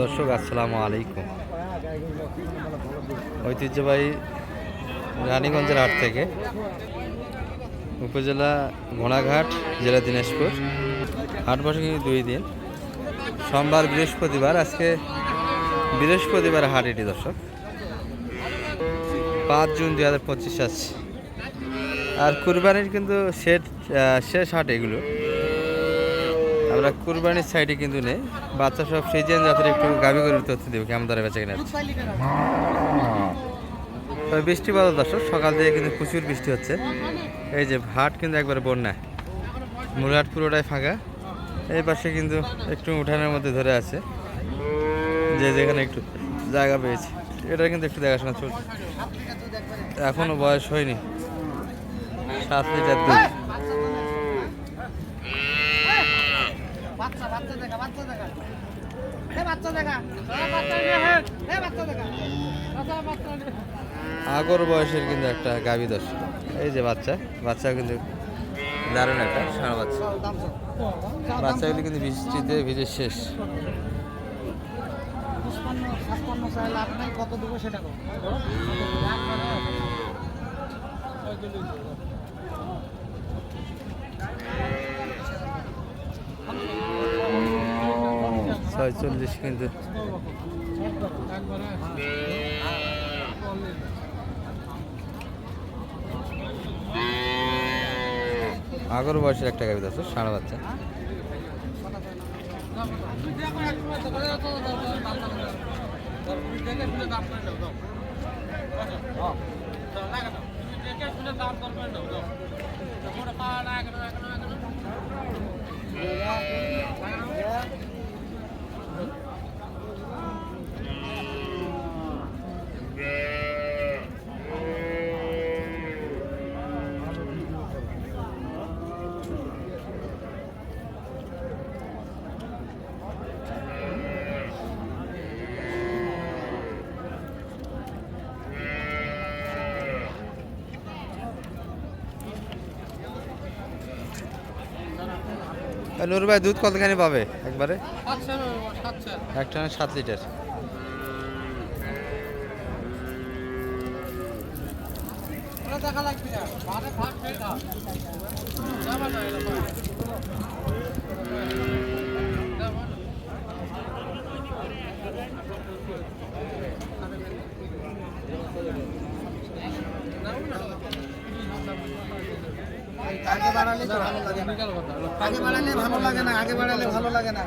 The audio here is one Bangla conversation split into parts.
দর্শক, আসসালামু আলাইকুম। ঐতিহ্যবাহী রানীগঞ্জের হাট থেকে উপজেলা ঘোড়াঘাট, জেলা দিনাজপুর। হাট বসে কিন্তু দুই দিন। সোমবার বৃহস্পতিবার, আজকে বৃহস্পতিবার হাট এটি দর্শক। পাঁচ জুন দুই হাজার পঁচিশ আর কুরবানির কিন্তু শেষ শেষ হাট এগুলো। আমরা কুরবানির সাইডে কিন্তু নেই। বাচ্চা সব সেই সিজন যাতে একটু গাভি করে তথ্য দেবে কেমন দরে বেচা কিনা তবে বৃষ্টি বাদল দর্শক, সকাল থেকে কিন্তু প্রচুর বৃষ্টি হচ্ছে। এই যে হাট কিন্তু একবারে বন্যা। মুরহাট পুরোটাই ফাঁকা। এই পাশে কিন্তু একটু উঠানের মধ্যে ধরে আছে। যে যেখানে একটু জায়গা পেয়েছে। এটা কিন্তু একটু দেখাশোনা চলছে এখনও বয়স হয়নি। সাত লিটার দুধ বাচ্চা বাচ্চা দেখা বাচ্চা দেখা এ বাচ্চা দেখা এ বাচ্চা দেখা এ বাচ্চা দেখা বাচ্চা বাচ্চা আগর বয়সের কিন্তু একটা গাভী দর্শক। এই যে বাচ্চা বাচ্চা কিন্তু দারুণ একটা সারা বাচ্চা। বাচ্চাগুলি কিন্তু বৃষ্টিতে ভিজে শেষ। কত দেবো সেটা কো ছয়চল্লিশ কিন্তু। আগর বয়সের একটা গাভী দর্শক সারা বাচ্চা। আর নুর ভাই দুধ কতখানি পাবে একবারে? একটা সাত লিটার? না। আগে বাড়ালে তো ভালো লাগে না? আগে বাড়ালে ভালো লাগে না? আগে বাড়ালে ভালো লাগে না?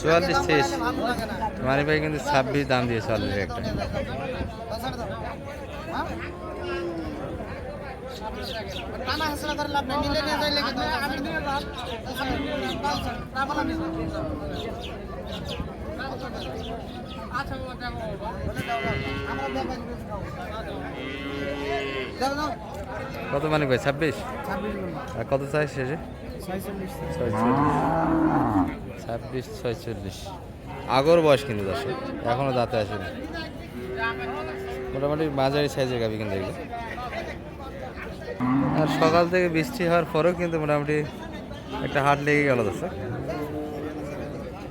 চুয়াল্লিশ শেষ ভালো লাগে না? মারি ভাই কিন্তু ছাব্বিশ দাম দিয়েছে অলরেডি একটা। আচ্ছা কত মানে ভাই ছাব্বিশ? আর কত চাই শেষে? ছাব্বিশ ছয়চল্লিশ। আগর বয়স কিন্তু দর্শক এখনও দাঁতে আসেনি। মোটামুটি মাঝারি সাইজের গাবি কিন্তু এগুলো। আর সকাল থেকে বৃষ্টি হওয়ার পরেও কিন্তু মোটামুটি একটা হাট লেগে গেল দর্শক।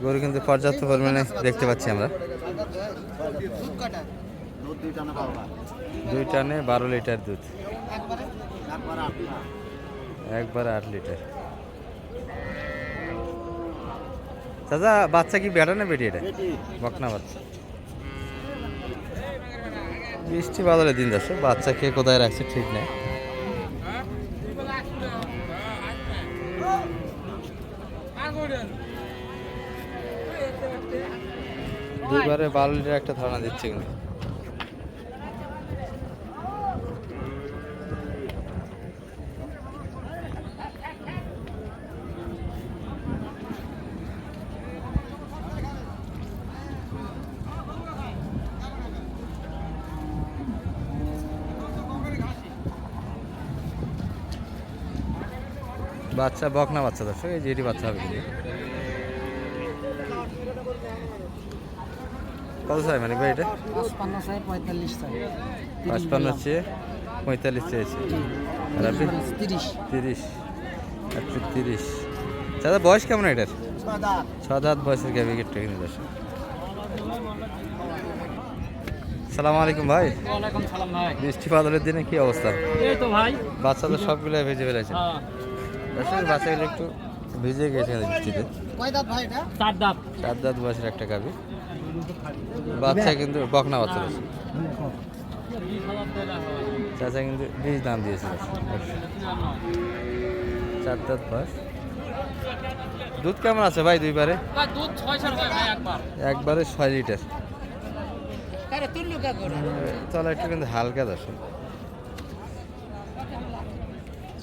গরু কিন্তু পর্যাপ্ত পরিমাণে দেখতে পাচ্ছি আমরা। দুধ কাটা দুই টানে বারো লিটার দুধ। একবারে আট লিটার। দাদা বাচ্চা কি বেটা না বেটি এটা? বকনা বাচ্চা। বৃষ্টি বাদলের দিন যাচ্ছে বাচ্চা কে কোথায় রাখছে ঠিক নেই। দুইবারে বারো লিটার একটা ধারণা দিচ্ছে কিন্তু। বাচ্চা বকনা বাচ্চা দর্শক এই যে এটি বাচ্চা হবে কিন্তু। কত চাই মানে ভাই এটা? পাঁচপান্ন হচ্ছে পঁয়তাল্লিশ চেয়েছে। আর আপনি? তিরিশ। তিরিশ। একশো তিরিশ। দাদা বয়স কেমন এটার? ছয় দাঁত। বয়সের গাভি গিফটটা কিনে দর্শক। সালাম আলাইকুম ভাই। ওয়ালাইকুম সালাম ভাই। বৃষ্টি বাদলের দিনে কি অবস্থা? এই তো ভাই। বাচ্চা তো সবগুলো ভেজে ফেলেছে। দর্শক বাচ্চাগুলো একটু ভিজে গেছে বৃষ্টিতে। কয় দাঁত ভাই এটা? চার দাঁত। চার দাঁত বয়সের একটা গাভি। বাচ্চা কিন্তু বকনা বাচ্চা বিশ হয় চাচা কিন্তু বীজ দাম দিয়েছে চার দাঁত বয়স। দুধ কেমন আছে ভাই দুইবারে? ভাই দুধ ছয় সার হয় ভাই একবার। একবারে ছয় লিটার। তাহলে একটু কিন্তু হালকা দর্শক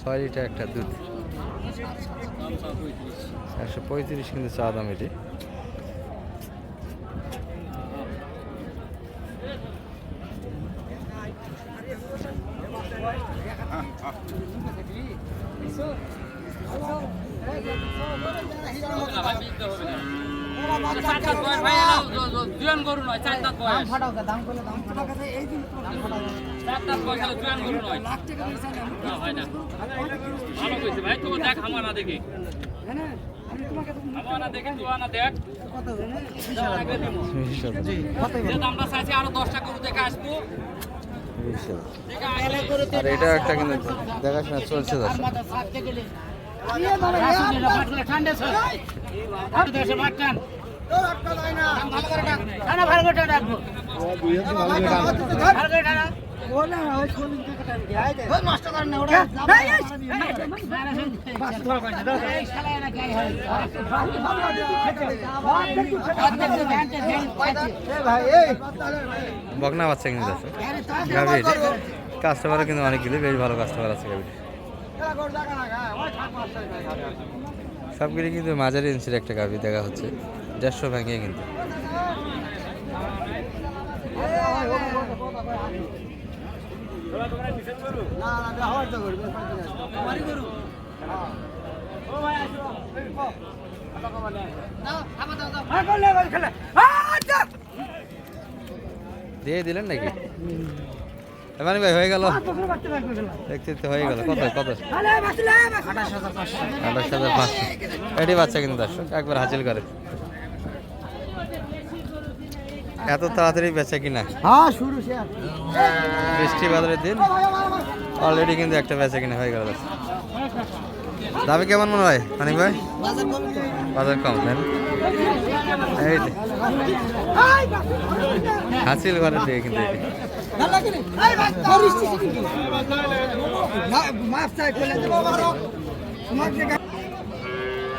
ছয় লিটার একটা দুধ। একশো পঁয়ত্রিশ কিন্তু চা দাম এটি চার দাঁত বয়স ভাই জুয়ান গরু নয় চার দাঁত বয়স ফাটাও দাম করলে দাম ফাটাও এই দিন চার দাঁত বয়স হলে জুয়ান গরু নয় না হয় না ভালো কইছে ভাই তো দেখ আমার না দেখি। আমার না দেখে তুই না দেখ আগে দিমু। বিশ হাজার। যে দামটা চাইছি আরও দশটা গরু দেখে আসব। বিশ হাজার। দেখে আসলে আর এটা একটা কিন্তু দেখাশোনা চলছে ঠান্ডা বকনা বাচ্চা কিন্তু আছে। গাভীর। কাস্টমারও কিন্তু অনেকগুলি বেশ ভালো কাস্টমার আছে গাভি সবগুলি কিন্তু মাঝারি ইঞ্চির একটা গাভি দেখা হচ্ছে দেড়শো ভেঙে কিন্তু। দিয়ে দিলেন নাকি? এবার ভাই হয়ে গেল। দেখতে দেখতে হয়ে গেল। কত কত? আঠাশ হাজার পাঁচশো। এটি বাচ্চা কিন্তু দর্শক একবার হাসিল করে। এত তাড়াতাড়ি বেচা কিনা? হ্যাঁ শুরু বৃষ্টি বাদলের দিন অলরেডি কিন্তু একটা বেচা কিনা হয়ে গেল। দামে কেমন মনে হয় অনেক ভাই? বাজার কম তো। বাজার কম তাই এই হাসিল ঘরের দিকে কিন্তু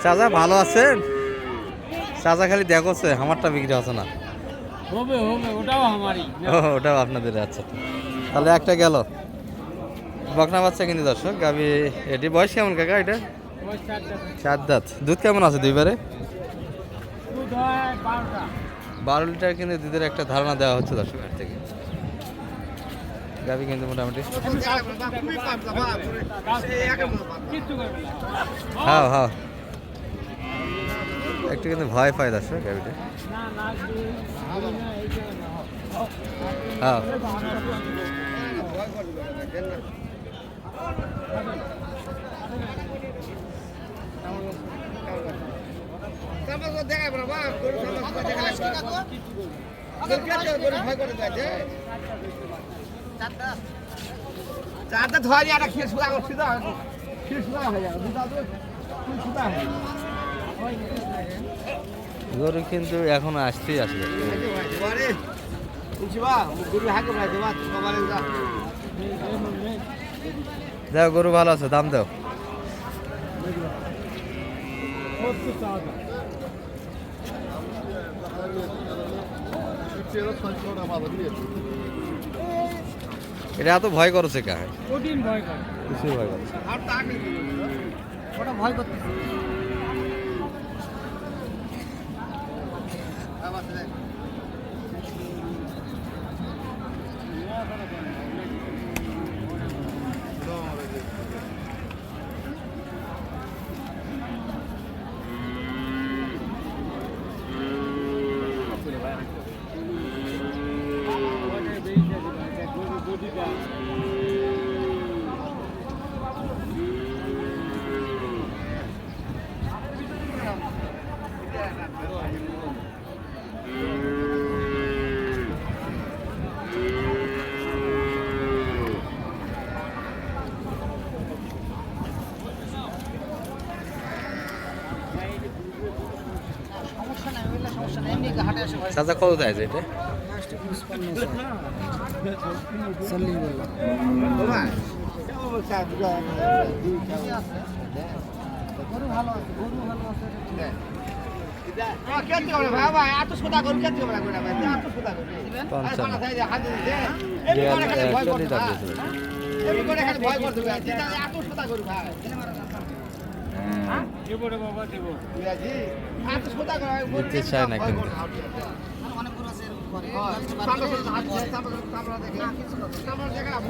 চাচা ভালো আছেন? চাচা খালি দেখোছে আমারটা বিক্রি হচ্ছে না। হবে হবে ওটাও আমারই। ও ওটাও আপনাদের আচ্ছা তাহলে একটা গেল। বকনা বাচ্চা কিন্তু দর্শক গাবি এটি বয়স কেমন কাকা এটা? চার দাঁত। দুধ কেমন আছে দুইবারে? বারো লিটার কিন্তু দুধের একটা ধারণা দেওয়া হচ্ছে দর্শকের থেকে। গাবি কিন্তু মোটামুটি হ্যাঁ হ্যাঁ একটু কিন্তু ভয় পায় দর্শক না হ্যাঁ। চারটা দিয়ে একটা খেয়ে সুদা সুদা খেয়ে সুদা হয়ে যাবে সুদা হয়ে যাবে গরু কিন্তু এখনও আসতেই আসবে। বুঝবা গুরু ভালো আছে দাম দাও। এটা এত ভয় করছে কা? কঠিন ভয় করে? কিছু ভয় করছে আর তা ভয় করতেছে। চাচা কত চাইছে এটা পঞ্চান্ন দিতে চায় না কিন্তু।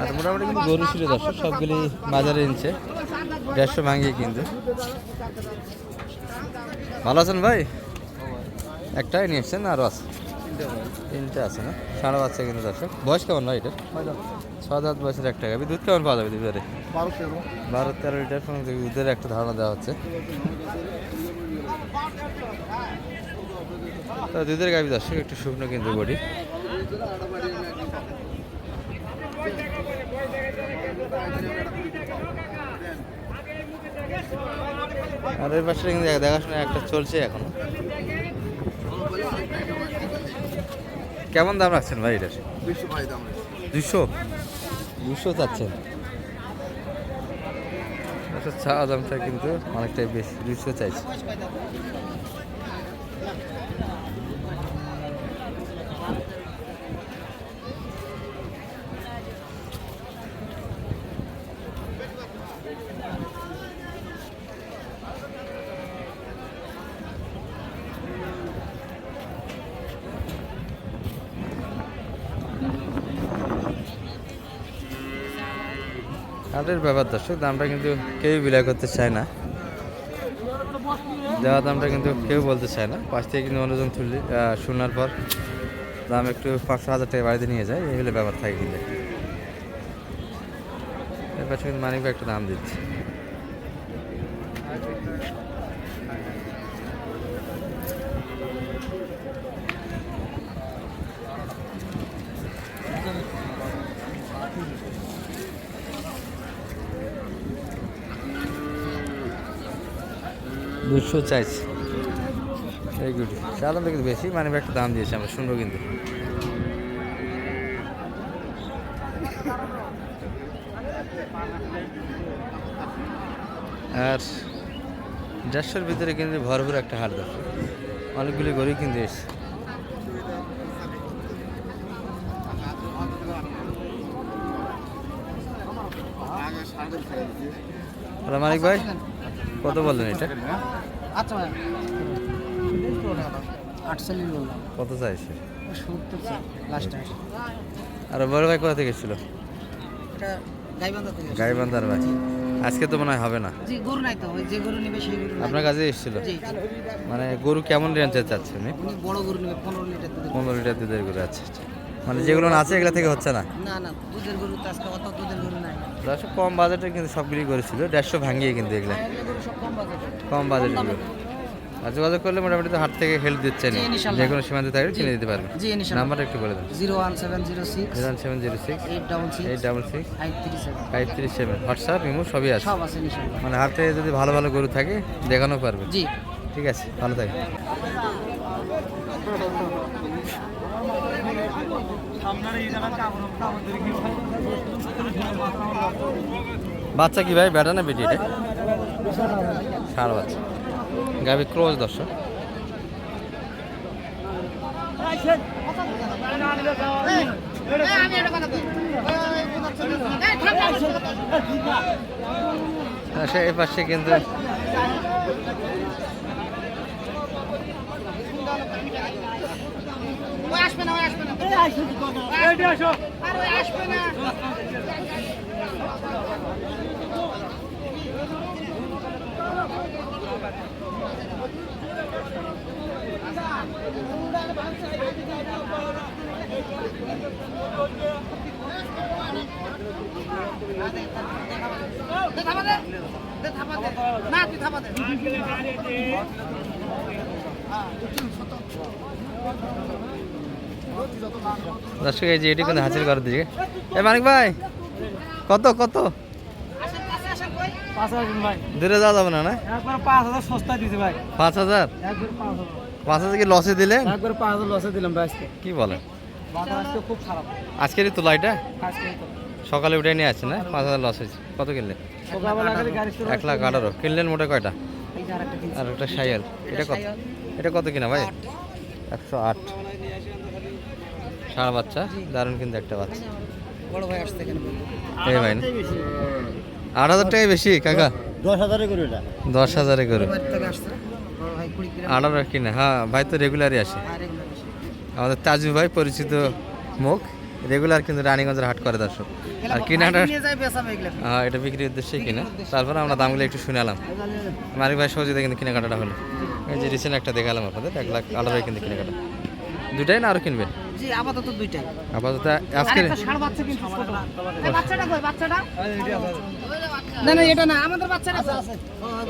আর মোটামুটি কিন্তু গরু ছিল দর্শক, সবগুলি বাজারে এনেছে দেড়শো ভাঙিয়ে কিন্তু। ভালো আছেন ভাই? একটাই নিয়েছেন আরও আছে? তিনটে আছে না? সাড়ে বাচ্চা কিন্তু দর্শক। বয়স কেমন ভাই এটা ছয় সাত বয়সের একটা গাবি দুধ কেমন পাওয়া যাবে দুধের বারো তেরো লিটার দুধের একটা ধারণা দেওয়া হচ্ছে। তো দুধের গাবি দর্শক, একটু শুকনো কিন্তু বডি। আর ওই পাশে কিন্তু দেখ- দেখাশোনা একটা চলছে এখনও। কেমন দাম রাখছেন ভাই এটা? দুশো দুশো চাচ্ছেন। আচ্ছা চা দামটা কিন্তু অনেকটাই বেশি দুশো চাইছে। হাটের ব্যাপার দর্শক, দামটা কিন্তু কেউই বিলয় করতে চায় না। দেওয়া দামটা কিন্তু কেউ বলতে চায় না। পাশ থেকে কিন্তু অন্যজন তুললে শোনার পর দাম একটু পাঁচশো হাজার টাকা বাড়িতে নিয়ে যায় এগুলো ব্যাপার থাকে কিন্তু। এর পাশে কিন্তু মানিক একটা দাম দিচ্ছে। দুশো চাইছি। এই গুড চালান কিন্তু বেশি মানে একটা দাম দিয়েছে আমরা, শুনব কিন্তু। আর দেড়শোর ভিতরে কিন্তু ভরপুর একটা হাট দরকার অনেকগুলি গরু কিন্তু এসছে। মালিক ভাই? কত বললেন এটা? আচ্ছা ভাই। কত চাইছে? আর বড় ভাই কোথা থেকে এসেছিল? গাইবান্ধার ভাই। আজকে তো মনে হয় হবে না। আপনার কাছে এসেছিল? মানে গরু কেমন রেঞ্জের চাচ্ছে পনেরো লিটার দুধের গরু। আচ্ছা আচ্ছা। মানে যেগুলো আছে এগুলো থেকে হচ্ছে না? না না দুধের গরু অত দুধের গরু দশ কম বাজেটে কিন্তু সবগুলি করেছিল। দেড়শো ভাঙিয়ে কিন্তু এগুলো। কম বাজেটের আর যোগাযোগ করলে মোটামুটি তো হাট থেকে হেল্প দিচ্ছে ইনশাল্লাহ। যে কোনো সীমান্তে থাকলে কিনে দিতে পারবেন জি নাম্বারটা একটু বলে দেন zero one seven zero six zero seven zero six eight double eight six double six five three seven. Five three seven WhatsApp imo সবই আছে। সব আছে ইনশাল্লাহ। মানে হাটে যদি ভালো ভালো গরু থাকে দেখানো পারবে। জি। ঠিক আছে ভালো থাকে বাচ্চা কি ভাই? বেটা না বেটি এটা? বাচ্চা। গাবি ক্লোজ দর্শক। সে এ পাশে কিন্তু ওই আসবে না ওই আসবে না। আর ওই আসবে না। না তুই থামা দে। দর্শক, এই যে এটি কিন্তু হাসিল করার দিকে। এ মানিক ভাই, কত কত? দূরে যাওয়া যাবে না না? পাঁচ হাজার? পাঁচ হাজার থেকে লসে দিলেন? কি বলেন? আজকেরই তোলা এটা? সকালে উঠে নিয়ে আসছে না? পাঁচ হাজার লস হয়েছে। কত কিনলেন? করে এক লাখ আঠারো। কিনলেন মোটে কয়টা। আর একটা সাইয়াল এটা কত? এটা কত কিনা ভাই? একশো আট। ষাঁড় বাচ্চা দারুণ কিন্তু একটা বাচ্চা। বড় ভাই আসছে এখানে এই ভাই না? আট হাজার টাকাই বেশি কাকা? দশ হাজারে করে এটা। দশ হাজারে করে। আঠারো কিনা হ্যাঁ ভাই তো রেগুলারই আসে। এগুলো বেশি। আমাদের তাজু ভাই পরিচিত মুখ রেগুলার কিন্তু রানীগঞ্জের হাট করে দর্শক। আর কিনাটা হ্যাঁ এটা বিক্রির উদ্দেশ্যে কিনা। তারপরে আমরা দামগুলো একটু শুনালাম। মালিক ভাই সহজে কিন্তু কেনাকাটাটা হলো। এই যে রিসেন্ট একটা দেখালাম আপনাদের এক লাখ আঠারোই কিন্তু কেনাকাটা। দুটাই না আরও কিনবেন? জি আপাতত দুইটাই। আপাতত আজকে ষাড় বাচ্চা কিন্তু ছোট। এই বাচ্চাটা কই? বাচ্চাটা? না না এটা না আমাদের বাচ্চাটা আছে।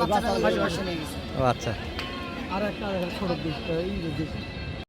বাচ্চাটা পাশে নিয়ে গেছে। ও আচ্ছা। আর একটা ছোট দিস